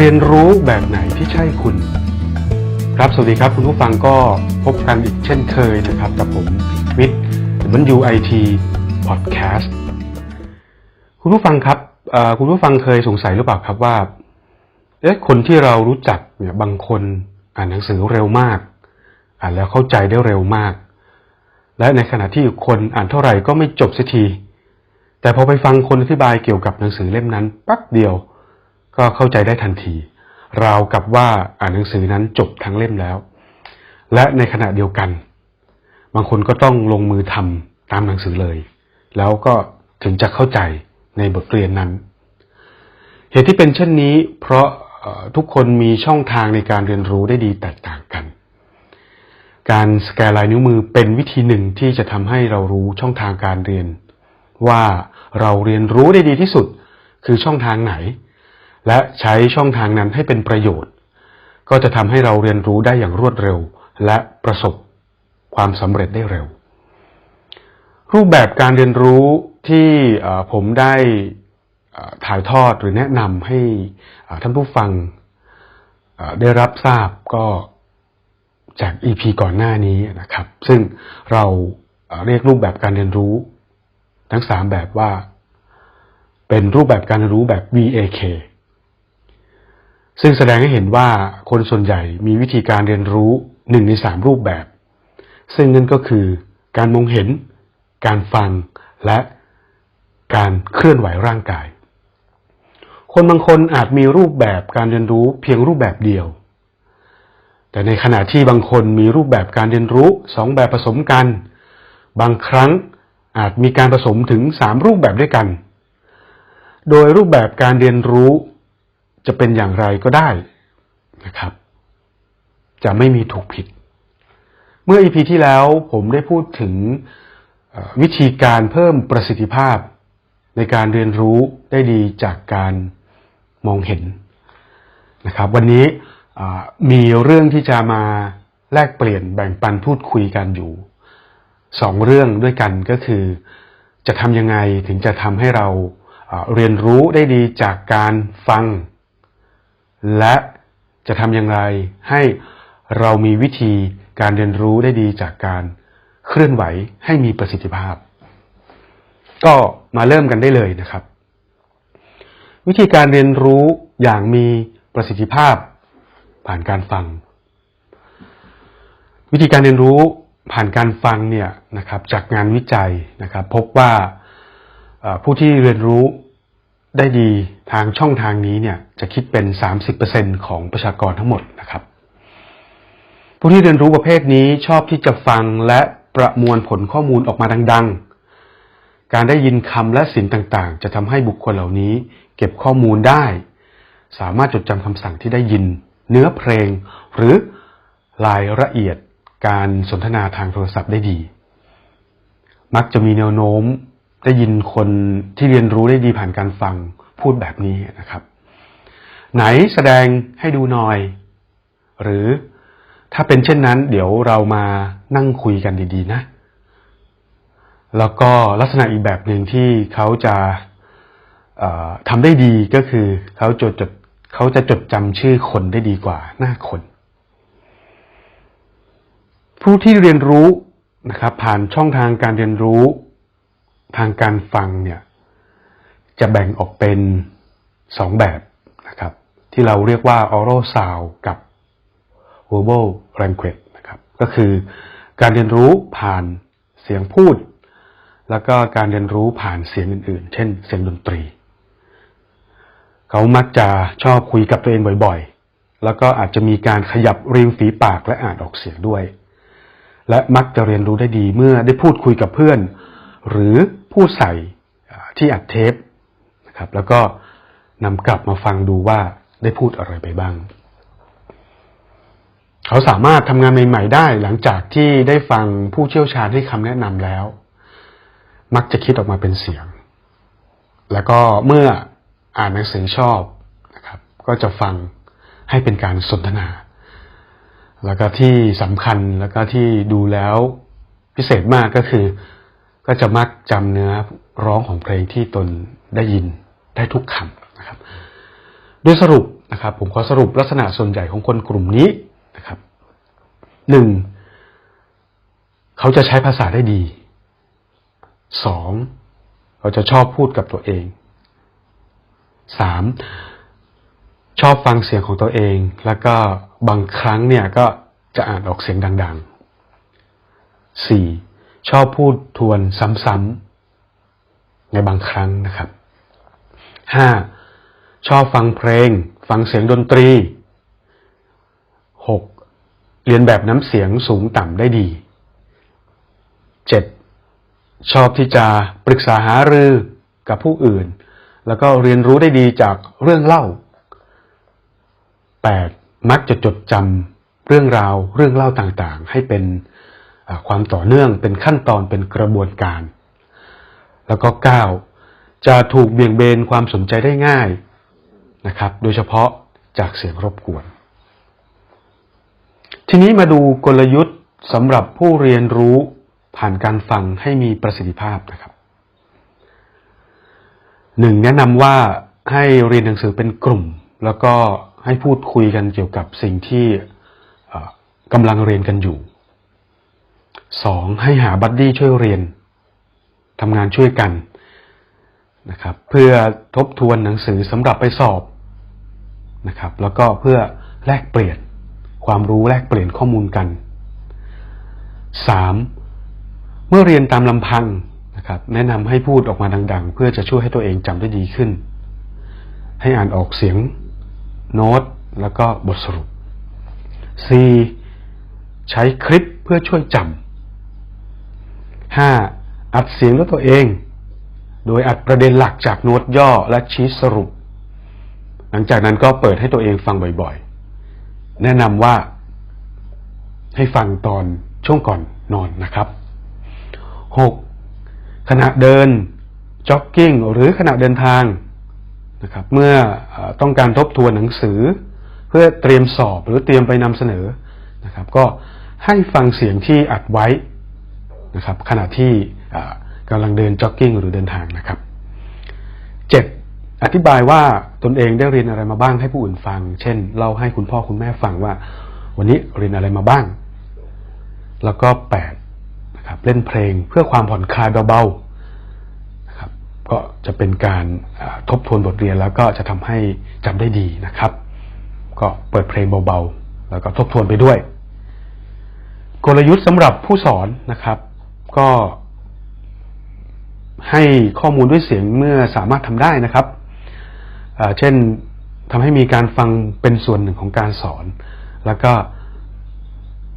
เรียนรู้แบบไหนที่ใช่คุณ ครับสวัสดีครับคุณผู้ฟังก็พบกันอีกเช่นเคยนะครับ กับผมวิทย์ WIT Podcast คุณผู้ฟังครับคุณผู้ฟังเคยสงสัยหรือเปล่าครับว่าเอ๊ะคนที่เรารู้จักเนี่ยบางคนอ่านหนังสือเร็วมาก อ่านแล้วเข้าใจได้เร็วมาก และในขณะที่คนอ่านเท่าไหร่ก็ไม่จบสักที แต่พอไปฟังคนอธิบายเกี่ยวกับหนังสือเล่มนั้นแปั๊บเดียว ก็เข้าใจได้ทันที ราวกับว่าอ่านหนังสือนั้นจบทั้งเล่มแล้ว และในขณะเดียวกัน บางคนก็ต้องลงมือทำตามหนังสือเลย แล้วก็ถึงจะเข้าใจในบทเรียนนั้น เหตุที่เป็นเช่นนี้ เพราะทุกคนมีช่องทางในการเรียนรู้ได้ดีแตกต่างกัน การสแกนลายนิ้วมือเป็นวิธีหนึ่งที่จะทำให้เรารู้ช่องทางการเรียน ว่าเราเรียนรู้ได้ดีที่สุด คือช่องทางไหน และใช้ช่องทางนั้นให้เป็นประโยชน์ ก็จะทำให้เราเรียนรู้ได้อย่างรวดเร็ว และประสบความสำเร็จได้เร็ว รูปแบบการเรียนรู้ที่ผมได้ถ่ายทอดหรือแนะนำให้ท่านผู้ฟังได้รับทราบก็จาก EP ก่อนหน้านี้นะครับ ซึ่งเราเอ่อเรียกรูปแบบการเรียนรู้ ทั้งสามแบบว่า เป็นรูปแบบการเรียนรู้แบบ VAK ซึ่งแสดงให้เห็นว่าคนส่วนใหญ่มีวิธีการเรียนรู้หนึ่งในสามรูปแบบ ซึ่งนั่นก็คือการมองเห็น การฟัง และการเคลื่อนไหวร่างกาย คนบางคนอาจมีรูปแบบการเรียนรู้เพียงรูปแบบเดียว แต่ในขณะที่บางคนมีรูปแบบการเรียนรู้สองแบบผสมกัน บางครั้งอาจมีการผสมถึงสามรูปแบบด้วยกัน โดยรูปแบบการเรียนรู้ จะเป็นอย่างไรก็ได้นะครับ จะไม่มีถูกผิด เมื่อ EP ที่แล้วผมได้พูดถึงวิธีการเพิ่มประสิทธิภาพ ในการเรียนรู้ได้ดีจากการมองเห็นนะครับ วันนี้มีเรื่องที่จะมาแลกเปลี่ยนแบ่งปันพูดคุยกันอยู่สองเรื่องด้วยกันก็คือ จะทำยังไงถึงจะทำให้เราเรียนรู้ได้ดีจากการฟัง และจะทำอย่างไรให้เรามีวิธีการเรียนรู้ได้ดีจากการเคลื่อนไหวให้มีประสิทธิภาพ ก็มาเริ่มกันได้เลยนะครับ วิธีการเรียนรู้อย่างมีประสิทธิภาพ ผ่านการฟัง วิธีการเรียนรู้ผ่านการฟังเนี่ยนะครับจากงานวิจัยนะครับ พบว่าผู้ที่เรียนรู้ ได้ดีทางช่องทางนี้เนี่ยจะคิดเป็น 30%ของประชากรทั้งหมดนะครับ ผู้ที่เรียนรู้ประเภทนี้ชอบที่จะฟังและประมวลผลข้อมูลออกมาดัง ๆ การได้ยินคำและสิ่งต่างๆ จะทำให้บุคคลเหล่านี้ เก็บข้อมูลได้ สามารถจดจำคำสั่งที่ได้ยิน เนื้อเพลง หรือรายละเอียดการสนทนาทางโทรศัพท์ได้ดี มักจะมีแนวโน้ม ได้ยินคนที่เรียนรู้ได้ดีผ่านการฟังพูดแบบนี้นะครับ ไหนแสดงให้ดูหน่อย หรือถ้าเป็นเช่นนั้น เดี๋ยวเรามานั่งคุยกันดี ๆ นะ แล้วก็ลักษณะอีกแบบหนึ่งที่เขาจะทำได้ดีก็คือเขาจดจดเขาจะจดจำชื่อคนได้ดีกว่าหน้าคน ผู้ที่เรียนรู้นะครับ ผ่านช่องทางการเรียนรู้ ทางการฟังเนี่ยจะแบ่งออกเป็นสองแบบนะครับ ที่เราเรียกว่า oral sound กับ verbal language นะครับ ก็คือการเรียนรู้ผ่านเสียงพูด แล้วก็การเรียนรู้ผ่านเสียงอื่นๆ เช่น เสียงดนตรี เขามักจะชอบคุยกับตัวเองบ่อยๆ แล้วก็อาจจะมีการขยับริมฝีปากและอ่านออกเสียงด้วย และมักจะเรียนรู้ได้ดีเมื่อได้พูดคุยกับเพื่อน หรือพูดใส่ที่อัดเทปนะครับแล้วก็นำกลับมาฟังดูว่าได้พูดอะไรไปบ้าง เขาสามารถทำงานใหม่ ๆ ได้หลังจากที่ได้ฟังผู้เชี่ยวชาญให้คำแนะนำแล้ว มักจะคิดออกมาเป็นเสียง แล้วก็เมื่ออ่านหนังสือชอบนะครับ ก็จะฟังให้เป็นการสนทนา แล้วก็ที่สำคัญแล้วก็ที่ดูแล้วพิเศษมากก็คือ ก็จะมักจำเนื้อร้องของเพลงที่ตนได้ยินได้ทุกคำนะครับ โดยสรุปนะครับ ผมขอสรุปลักษณะส่วนใหญ่ของคนกลุ่มนี้นะครับหนึ่งเขาจะใช้ภาษาได้ดีสองเขาจะชอบพูดกับตัวเองสามชอบฟังเสียงของตัวเอง แล้วก็บางครั้งเนี่ยก็จะอ่านออกเสียงดังๆสี่ ชอบพูดทวนซ้ำๆในบางครั้งนะครับห้าชอบฟังเพลง ฟังเสียงดนตรีหกเรียนแบบน้ำเสียงสูงต่ำได้ดีเจ็ดชอบที่จะปรึกษาหารือกับผู้อื่น แล้วก็เรียนรู้ได้ดีจากเรื่องเล่า 8. มักจะจดจำเรื่องราวเรื่องเล่าต่างๆ ให้เป็น ความต่อเนื่องเป็นขั้นตอนเป็นกระบวนการ แล้วก็ 9. จะถูกเบี่ยงเบนความสนใจได้ง่ายนะครับ โดยเฉพาะจากเสียงรบกวน ทีนี้มาดูกลยุทธ์สำหรับผู้เรียนรู้ผ่านการฟังให้มีประสิทธิภาพนะครับหนึ่งแนะนำว่าให้เรียนหนังสือเป็นกลุ่ม แล้วก็ให้พูดคุยกันเกี่ยวกับสิ่งที่กำลังเรียนกันอยู่ สองให้หาบัดดี้ช่วยเรียนทำงานช่วยกันนะครับเพื่อทบทวนหนังสือสำหรับไปสอบนะครับแล้วก็เพื่อแลกเปลี่ยนความรู้แลกเปลี่ยนข้อมูลกันสามเมื่อเรียนตามลำพังนะครับแนะนำให้พูดออกมาดัง ๆ เพื่อจะช่วยให้ตัวเองจำได้ดีขึ้น ให้อ่านออกเสียงโน้ตแล้วก็บทสรุป C ใช้คลิปเพื่อช่วยจำ 5. อัดเสียงด้วยตัวเอง โดยอัดประเด็นหลักจากโน้ตย่อและชี้สรุป หลังจากนั้นก็เปิดให้ตัวเองฟังบ่อยๆ แนะนำว่าให้ฟังตอนช่วงก่อนนอนนะครับ 6. ขณะเดินจ็อกกิ้งหรือขณะเดินทางนะครับ เมื่อต้องการทบทวนหนังสือ เพื่อเตรียมสอบหรือเตรียมไปนำเสนอนะครับ ก็ให้ฟังเสียงที่อัดไว้ นะครับขณะที่กำลังเดินจ็อกกิ้งหรือเดินทางนะครับ 7. อธิบายว่าตนเองได้เรียนอะไรมาบ้างให้ผู้อื่นฟัง เช่นเล่าให้คุณพ่อคุณแม่ฟังว่า วันนี้เรียนอะไรมาบ้าง แล้วก็8นะครับเล่นเพลงเพื่อความผ่อนคลายเบาๆนะครับก็จะเป็นการทบทวนบทเรียนแล้วก็จะทำให้จำได้ดีนะครับ ก็เปิดเพลงเบาๆ แล้วก็ทบทวนไปด้วย กลยุทธ์สำหรับผู้สอนนะครับ ก็ให้ข้อมูลด้วยเสียงเมื่อสามารถทำได้นะครับ เช่นทำให้มีการฟังเป็นส่วนหนึ่งของการสอน แล้วก็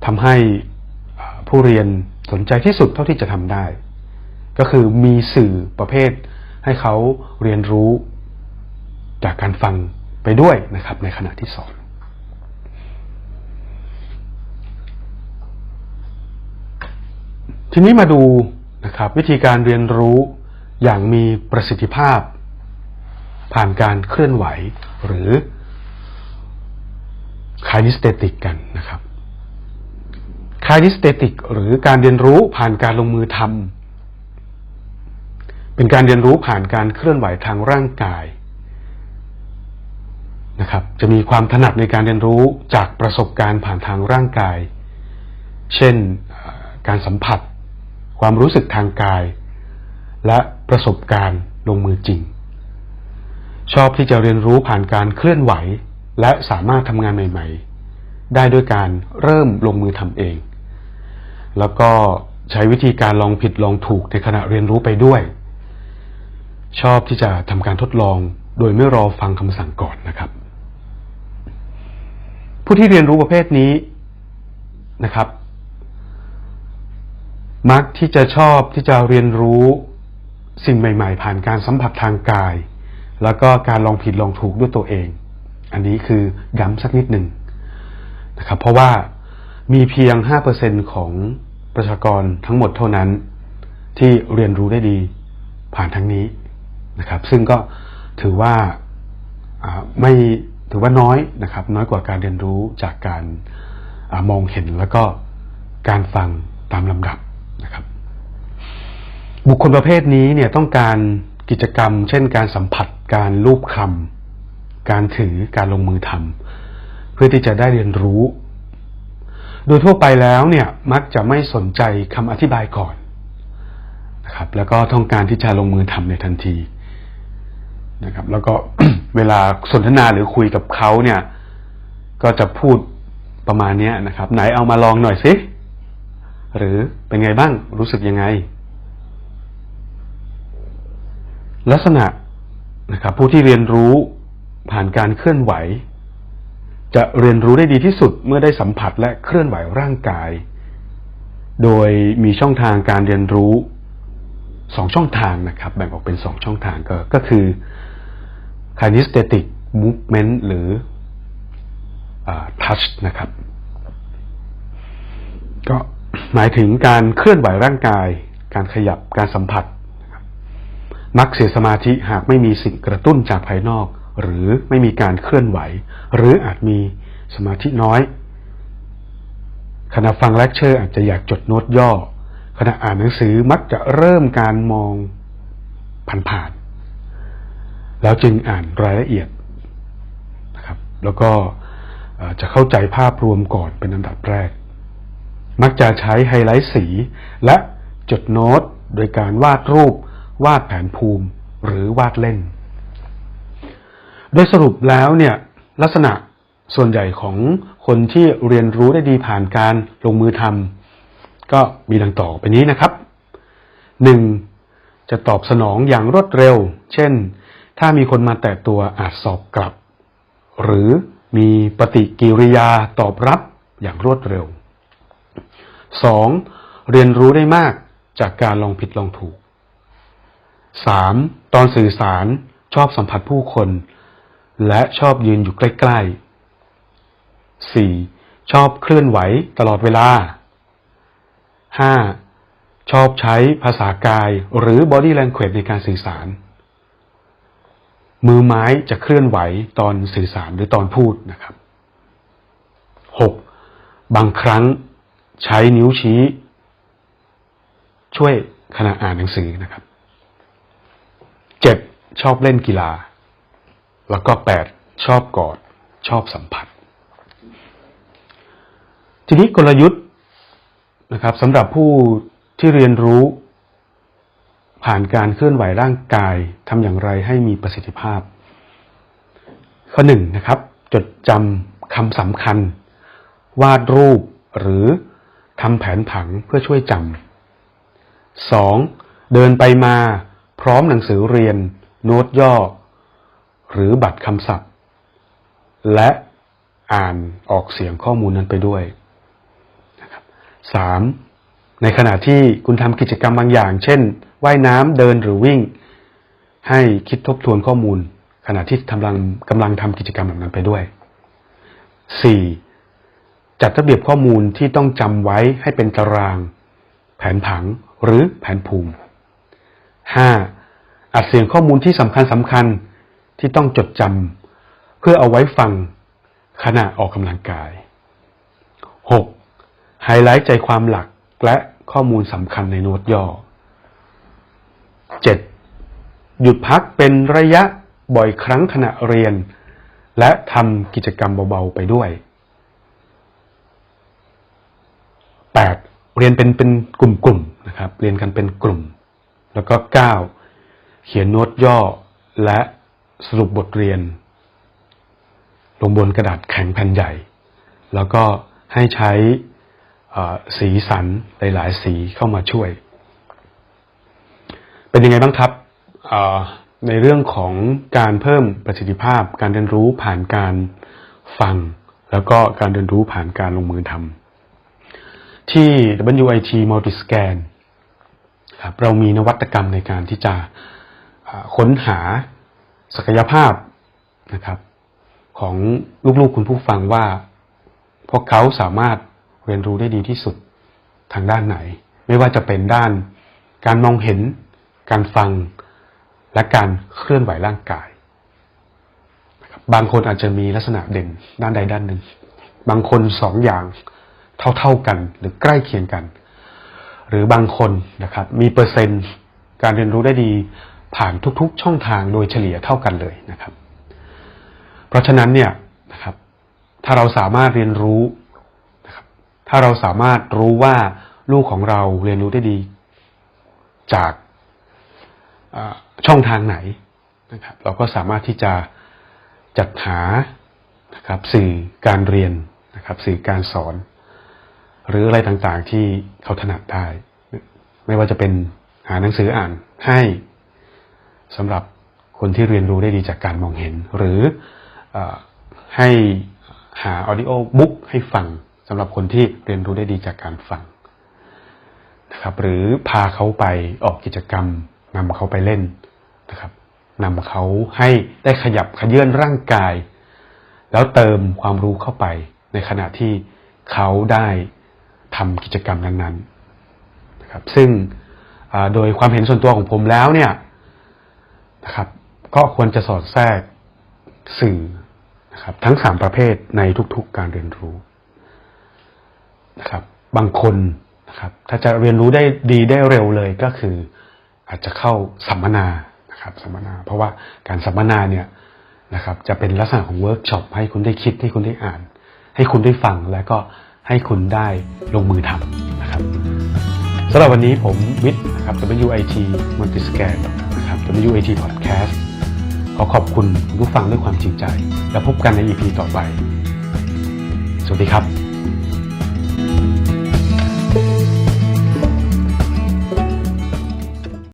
ทำให้ผู้เรียนสนใจที่สุดเท่าที่จะทำได้ ก็คือมีสื่อประเภทให้เขาเรียนรู้จากการฟังไปด้วยนะครับในขณะที่สอน ทีนี้มาดูนะครับวิธีการเรียนรู้อย่างมีประสิทธิภาพ ผ่านการเคลื่อนไหวหรือคายนิสเตติกกันนะครับคายนิสเตติกหรือการเรียนรู้ผ่านการลงมือทำเป็นการเรียนรู้ผ่านการเคลื่อนไหวทางร่างกายนะครับ จะมีความถนัดในการเรียนรู้จากประสบการณ์ผ่านทางร่างกาย เช่นการสัมผัส ความรู้สึกทางกาย และประสบการณ์ลงมือจริง ชอบที่จะเรียนรู้ผ่านการเคลื่อนไหว และสามารถทำงานใหม่ ๆ ได้ด้วยการเริ่มลงมือทำเอง แล้วก็ใช้วิธีการลองผิดลองถูกในขณะเรียนรู้ไปด้วย ชอบที่จะทำการทดลองโดยไม่รอฟังคำสั่งก่อนนะครับ ผู้ที่เรียนรู้ประเภทนี้นะครับ มักที่จะชอบที่จะเรียนรู้สิ่งใหม่ ๆ ผ่านการสัมผัสทางกาย แล้วก็การลองผิดลองถูกด้วยตัวเอง อันนี้คือย้ำสักนิดหนึ่งนะครับ เพราะว่ามีเพียง 5%ของประชากรทั้งหมดเท่านั้น ที่เรียนรู้ได้ดีผ่านทั้งนี้นะครับ ซึ่งก็ถือว่าไม่ถือว่าน้อยนะครับ น้อยกว่าการเรียนรู้จากการอมองเห็นแล้วก็การฟังตามลำดับ นะครับ บุคคลประเภทนี้เนี่ยต้องการกิจกรรม เช่นการสัมผัสการลูบคำการถือการลงมือทำเพื่อที่จะได้เรียนรู้ โดยทั่วไปแล้วเนี่ยมักจะไม่สนใจคำอธิบายก่อนนะครับ แล้วก็ต้องการที่จะลงมือทำในทันทีนะครับ แล้วก็เวลาสนทนาหรือคุยกับเขาเนี่ย ก็จะพูดประมาณนี้นะครับ ไหนเอามาลองหน่อยสิ หรือเป็นไงบ้างรู้สึกยังไง ลักษณะนะครับผู้ที่เรียนรู้ผ่านการเคลื่อนไหว จะเรียนรู้ได้ดีที่สุดเมื่อได้สัมผัสและเคลื่อนไหวร่างกาย โดยมีช่องทางการเรียนรู้สองช่องทางนะครับ แบ่งออกเป็นสองช่องทางก็ก็คือ kinesthetic movement หรืออ touch นะครับ ก็ หมายถึงการเคลื่อนไหวร่างกาย การขยับการสัมผัสมักเสียสมาธิหากไม่มีสิ่งกระตุ้นจากภายนอก หรือไม่มีการเคลื่อนไหว หรืออาจมีสมาธิน้อย ขณะฟังเลคเชอร์อาจจะอยากจดโน้ตย่อ ขณะอ่านหนังสือมักจะเริ่มการมองผ่านๆแล้วจึงอ่านรายละเอียดนะครับ แล้วก็จะเข้าใจภาพรวมก่อนเป็นอันดับแรก มักจะใช้ไฮไลท์สี และจดโน้ตโดยการวาดรูป วาดแผนภูมิ หรือวาดเล่น โดยสรุปแล้วเนี่ยลักษณะส่วนใหญ่ของคนที่เรียนรู้ได้ดีผ่านการลงมือทำก็มีดังต่อไปนี้นะครับ 1. จะตอบสนองอย่างรวดเร็ว เช่น ถ้ามีคนมาแตะตัวอาจสอบกลับ หรือมีปฏิกิริยาตอบรับอย่างรวดเร็ว 2. เรียนรู้ได้มากจากการลองผิดลองถูก 3. ตอนสื่อสารชอบสัมผัสผู้คน และชอบยืนอยู่ใกล้ ๆ 4. ชอบเคลื่อนไหวตลอดเวลา 5. ชอบใช้ภาษากายหรือ body language ในการสื่อสาร มือไม้จะเคลื่อนไหวตอนสื่อสารหรือตอนพูดนะครับ 6. บางครั้ง ใช้นิ้วชี้ ช่วยขณะอ่านหนังสือนะครับ 7. ชอบเล่นกีฬา แล้วก็ 8. ชอบกอด ชอบสัมผัส ทีนี้กลยุทธ์นะครับสำหรับผู้ที่เรียนรู้ผ่านการเคลื่อนไหวร่างกายทำอย่างไรให้มีประสิทธิภาพ ข้อหนึ่งนะครับ จดจำคำสำคัญ วาดรูปหรือ ทำแผนผังเพื่อช่วยจำสองเดินไปมาพร้อมหนังสือเรียน โน้ตย่อ หรือบัตรคำศัพท์ และอ่านออกเสียงข้อมูลนั้นไปด้วยนะครับสามในขณะที่คุณทำกิจกรรมบางอย่าง เช่น ว่ายน้ำเดินหรือวิ่ง ให้คิดทบทวนข้อมูล ขณะที่กำลังกำลังทำกิจกรรมแบบนั้นไปด้วยสี่ จัดระเบียบข้อมูลที่ต้องจำไว้ให้เป็นตาราง แผนผังหรือแผนภูมิ 5. อัดเสียงข้อมูลที่สำคัญสำคัญที่ต้องจดจำเพื่อเอาไว้ฟังขณะออกกำลังกาย 6. ไฮไลท์ใจความหลักและข้อมูลสำคัญในโน้ตย่อ 7. หยุดพักเป็นระยะบ่อยครั้งขณะเรียน และทำกิจกรรมเบา ๆ ไปด้วย 8. เรียนเป็นเป็นกลุ่มๆนะครับ เรียนกันเป็นกลุ่ม แล้วก็ 9. เขียนโน้ตย่อและสรุปบทเรียน ลงบนกระดาษแข็งแผ่นใหญ่ แล้วก็ให้ใช้สีสันหลายๆ สีเข้ามาช่วย เป็นยังไงบ้างครับในเรื่องของการเพิ่มประสิทธิภาพ การเรียนรู้ผ่านการฟัง แล้วก็การเรียนรู้ผ่านการลงมือทำ ที่ WIT Multiscan ครับเรามีนวัตกรรมในการที่จะค้นหาศักยภาพนะครับ ของลูกๆคุณผู้ฟังว่า พวกเขาสามารถเรียนรู้ได้ดีที่สุดทางด้านไหน ไม่ว่าจะเป็นด้านการมองเห็น การฟัง และการเคลื่อนไหวร่างกาย บางคนอาจจะมีลักษณะเด่นด้านใดด้านหนึ่ง บางคนสองอย่าง เท่า ๆกัน หรือใกล้เคียงกัน หรือบางคนนะครับ มีเปอร์เซ็นต์การเรียนรู้ได้ดีผ่านทุกๆ ช่องทางโดยเฉลี่ยเท่ากันเลยนะครับ เพราะฉะนั้นเนี่ยนะครับ ถ้าเราสามารถเรียนรู้นะครับ ถ้าเราสามารถรู้ว่าลูกของเราเรียนรู้ได้ดี จากช่องทางไหนนะครับ เราก็สามารถที่จะจัดหานะครับ สื่อการเรียนนะครับ สื่อการสอน หรืออะไรต่างๆที่เขาถนัดได้ ไม่ว่าจะเป็นหาหนังสืออ่านให้สำหรับคนที่เรียนรู้ได้ดีจากการมองเห็น หรืออให้หา audio book ให้ฟังสำหรับคนที่เรียนรู้ได้ดีจากการฟังนะครับ หรือพาเขาไปออกกิจกรรมนำเขาไปเล่นนะครับนำเขาให้ได้ขยับขยื่นร่างกาย แล้วเติมความรู้เข้าไปในขณะที่เขาได้ ทำกิจกรรมนั้นๆนะครับ ซึ่งโดยความเห็นส่วนตัวของผมแล้วเนี่ยนะครับ ก็ควรจะสอดแทรกสื่อนะครับ ทั้งสามประเภทในทุกๆการเรียนรู้นะครับ บางคนนะครับ ถ้าจะเรียนรู้ได้ดีได้เร็วเลยก็คือ อาจจะเข้าสัมมนานะครับ สัมมนา เพราะว่าการสัมมนาเนี่ยนะครับ จะเป็นลักษณะของเวิร์กช็อปให้คุณได้คิดให้คุณได้อ่าน ให้คุณได้ฟังแล้วก็ ให้คุณได้ลงมือทำนะครับสำหรับวันนี้ผมวิทย์นะครับ WIT Multiscan นะครับ WIT Podcast ขอขอบคุณผู้ฟังด้วยความจริงใจ แล้วพบกันใน EP ต่อไป สวัสดีครับ